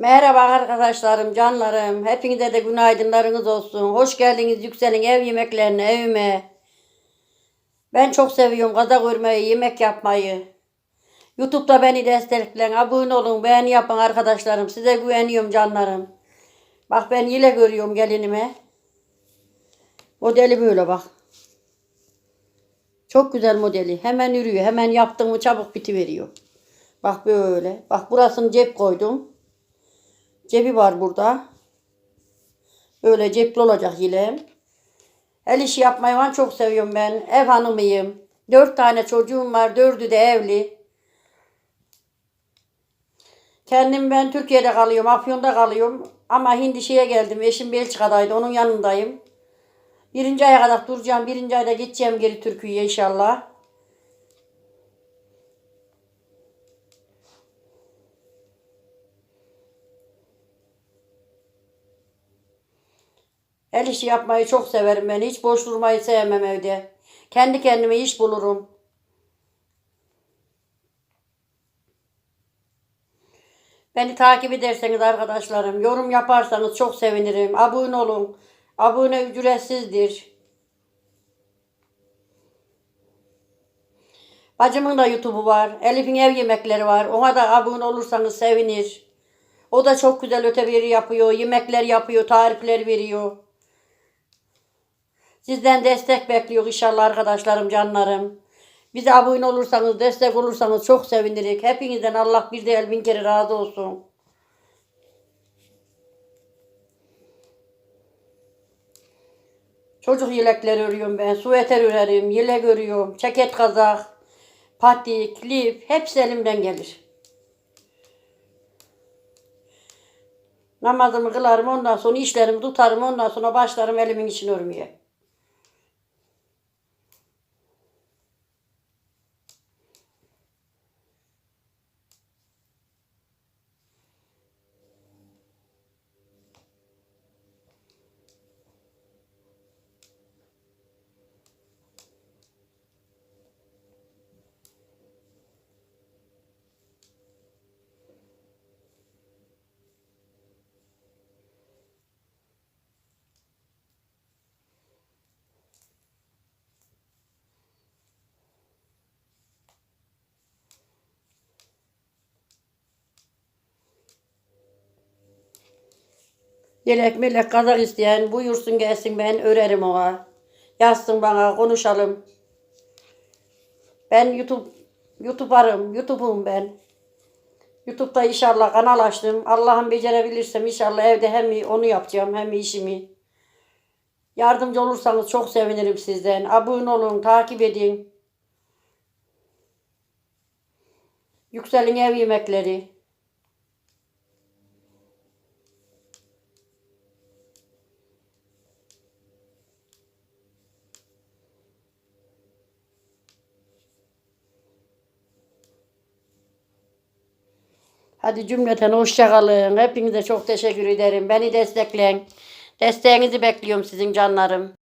Merhaba arkadaşlarım, canlarım. Hepinize de günaydınlarınız olsun. Hoş geldiniz Yüksel'in ev yemeklerine, evime. Ben çok seviyorum kazak örmeyi, yemek yapmayı. YouTube'da beni destekleyin, abone olun, beğeni yapın arkadaşlarım. Size güveniyorum canlarım. Bak ben yine görüyorum gelinime. Modeli böyle bak. Çok güzel modeli. Hemen yürüyor. Hemen yaptığımı mı çabuk bitiveriyor. Bak böyle. Bak burasını cep koydum. Cebi var burada. Böyle cepli olacak yine. El işi yapmayı ben çok seviyorum ben. Ev hanımıyım. Dört tane çocuğum var. Dördü de evli. Kendim ben Türkiye'de kalıyorum. Afyon'da kalıyorum. Ama hindi şeye geldim. Eşim Belçika'daydı. Onun yanındayım. Birinci aya kadar duracağım. Birinci ayda gideceğim geri Türkiye'ye inşallah. El işi yapmayı çok severim ben. Hiç boş durmayı sevmem evde. Kendi kendime iş bulurum. Beni takip ederseniz arkadaşlarım, yorum yaparsanız çok sevinirim. Abone olun. Abone ücretsizdir. Bacımın da YouTube'u var. Elif'in ev yemekleri var. Ona da abone olursanız sevinir. O da çok güzel öteberi yapıyor. Yemekler yapıyor. Tarifler veriyor. Sizden destek bekliyor inşallah arkadaşlarım, canlarım. Bize abone olursanız, destek olursanız çok sevinirik. Hepinizden Allah bir değil bin kere razı olsun. Çocuk yelekleri örüyorum ben. Süveter örerim, yelek örüyorum, ceket kazak, patik, lif hepsi elimden gelir. Namazımı kılarım ondan sonra işlerimi tutarım ondan sonra başlarım elimin içini örmeye. Yelek melek kazak isteyen buyursun gelsin ben örerim ona. Yazsın bana konuşalım. Ben YouTube YouTuber'ım, YouTube'um ben. YouTube'da inşallah kanal açtım. Allah'ım becerebilirsem inşallah evde hem onu yapacağım hem işimi. Yardımcı olursanız çok sevinirim sizden. Abone olun, takip edin. Yükselin ev yemekleri. Hadi cümleten hoşça kalın. Hepinize çok teşekkür ederim. Beni destekleyin. Desteğinizi bekliyorum sizin canlarım.